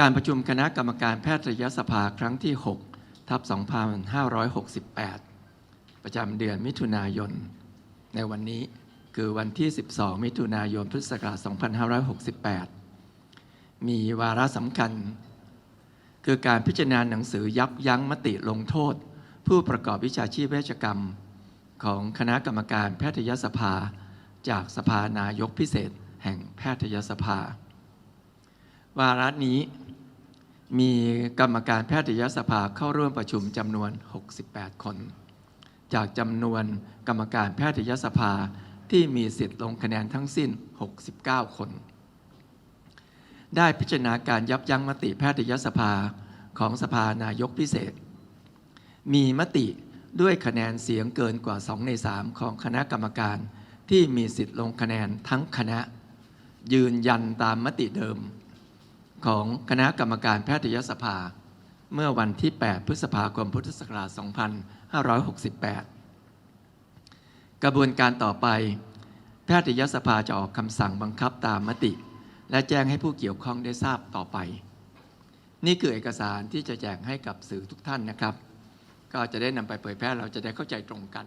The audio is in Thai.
การประชุมคณะกรรมการแพทยสภาครั้งที่ 6 ทับ 2568 ประจำเดือนมิถุนายน ในวันนี้คือวันที่ 12 มิถุนายน พุทธศักราช 2568 มีวาระสำคัญ คือการพิจารณาหนังสือยับยั้งมติลงโทษ ผู้ประกอบวิชาชีพเวชกรรม ของคณะกรรมการแพทยสภา จากสภานายกพิเศษแห่งแพทยสภาวาระนี้ มีกรรมการแพทยสภาเข้าร่วมประชุมจำนวน 68 คน จากจำนวนกรรมการแพทยสภาที่มีสิทธิ์ลงคะแนนทั้งสิ้น 69 คน ได้พิจารณาการยับยั้งมติแพทยสภาของสภานายกพิเศษ มีมติด้วยคะแนนเสียงเกินกว่า 2 ใน 3 ของคณะกรรมการที่มีสิทธิ์ลงคะแนนทั้งคณะ ยืนยันตามมติเดิม ของคณะกรรมการแพทยสภา เมื่อวันที่ 8 พฤษภาคมพุทธศักราช 2568 กระบวนการต่อไป แพทยสภาจะออกคำสั่งบังคับตามมติ และแจ้งให้ผู้เกี่ยวข้องได้ทราบต่อไป นี่คือเอกสารที่จะแจกให้กับสื่อทุกท่านนะครับ ก็จะได้นำไปเผยแพร่เราจะได้เข้าใจตรงกัน